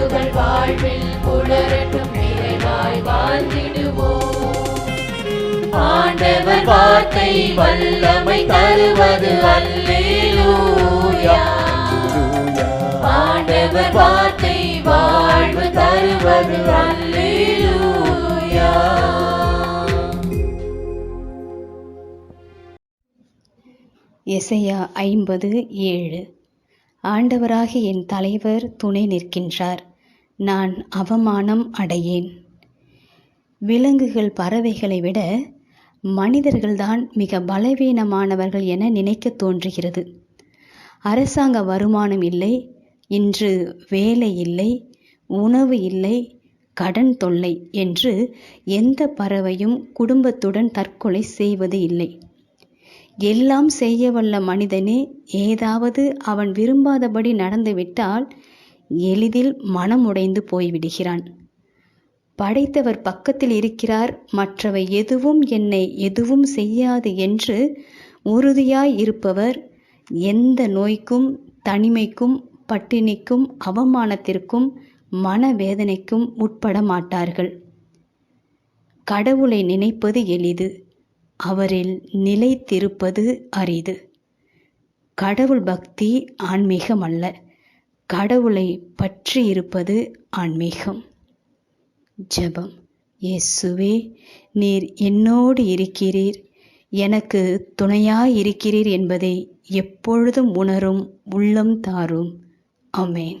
உணர்வுகள் வாழ்வில் புலரட்டும் நிறைவாய் வாழ்ந்திடுவோம். ஆண்டவர் வார்த்தை வல்லமை தருவது அல்லேலூயா. ஆண்டவர் வார்த்தை வாழ்வு தருவது அல்லேலூயா. எசையா ஐம்பது ஏழு. ஆண்டவராகிய என் தலைவர் துணை நிற்கின்றார். நான் அவமானம் அடையேன். விலங்குகள் பறவைகளை விட மனிதர்கள்தான் மிக பலவீனமானவர்கள் என நினைக்க தோன்றுகிறது. அரசாங்க வருமானம் இல்லை இன்று வேலை இல்லை உணவு இல்லை கடன் தொல்லை என்று எந்த பறவையும் குடும்பத்துடன் தற்கொலை செய்வது இல்லை. எல்லாம் செய்ய வல்ல மனிதனே ஏதாவது அவன் விரும்பாதபடி நடந்துவிட்டால் எளிதில் மனமுடைந்து போய்விடுகிறான். படைத்தவர் பக்கத்தில் இருக்கிறார் மற்றவை எதுவும் என்னை எதுவும் செய்யாது என்று உறுதியாய் இருப்பவர் எந்த நோய்க்கும் தனிமைக்கும் பட்டினிக்கும் அவமானத்திற்கும் மனவேதனைக்கும் உட்பட மாட்டார்கள். கடவுளை நினைப்பது எளிது அவரில் நிலைத்திருப்பது அரிது. கடவுள் பக்தி ஆன்மீகம் அல்ல கடவுளை பற்றி இருப்பது ஆன்மீகம். ஜெபம். இயேசுவே நீர் என்னோடு இருக்கிறீர். எனக்கு துணையாயிருக்கிறீர் என்பதை எப்பொழுதும் உணரும் உள்ளம் தாரும். அமேன்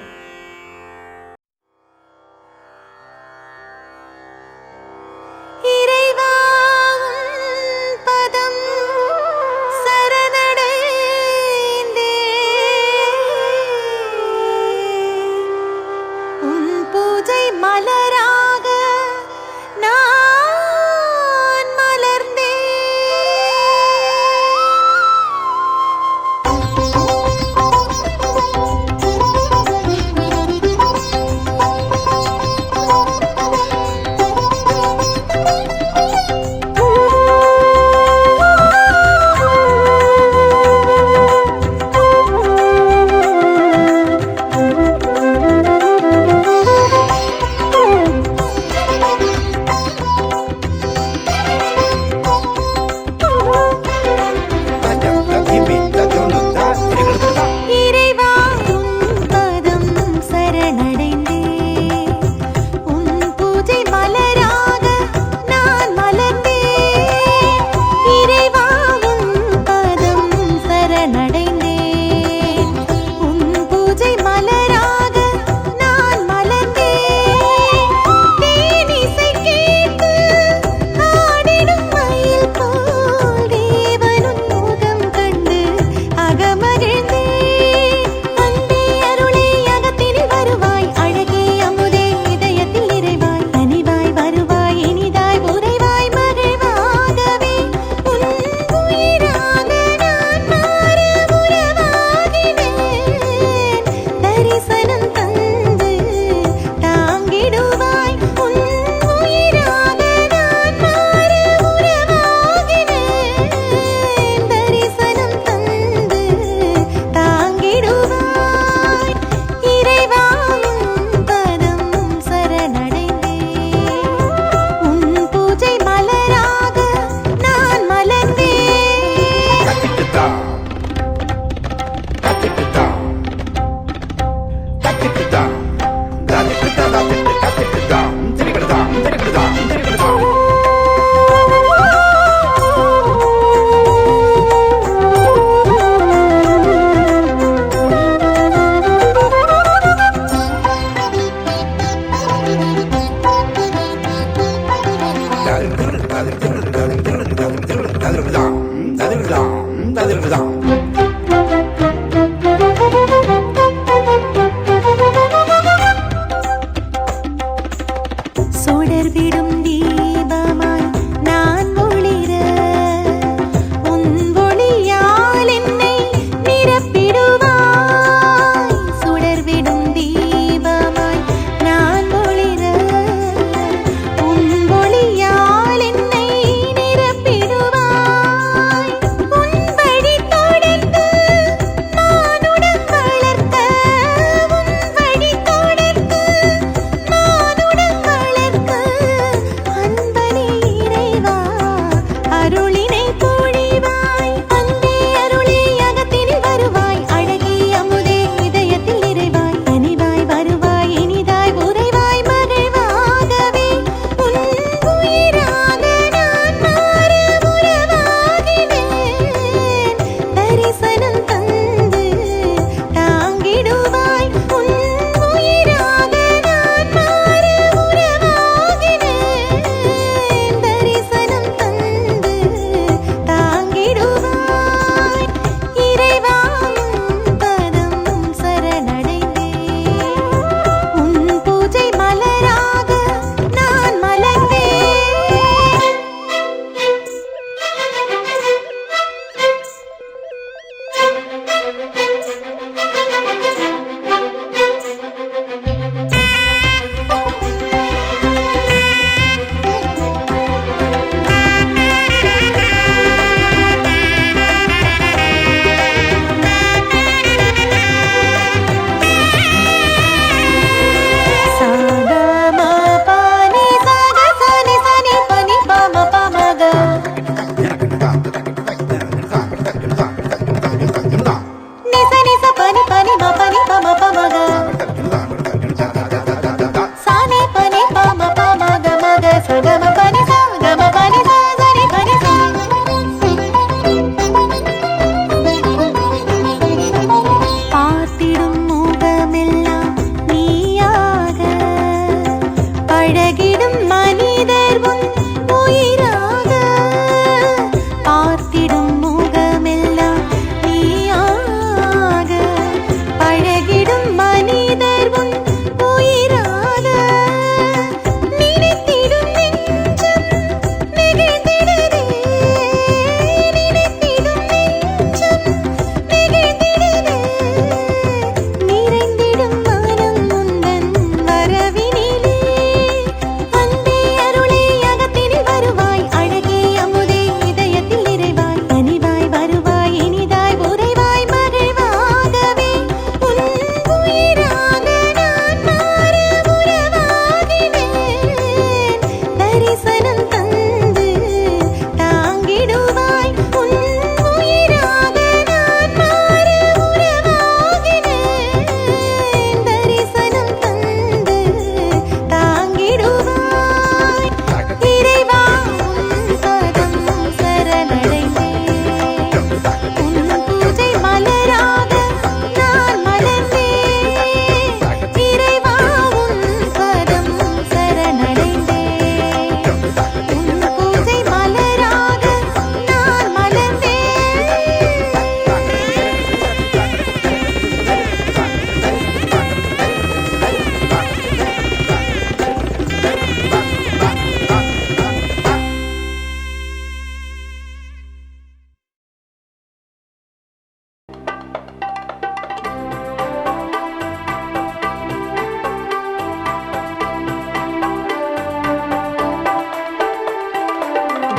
மனி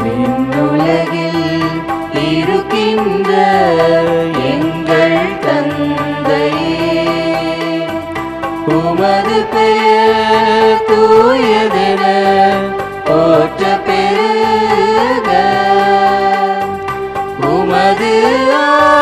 விண்ணுலகில் இருக்கின்ற எங்கள் தந்தையே உமது பெயர் தூயதென போற்ற பெருக உமது ஆ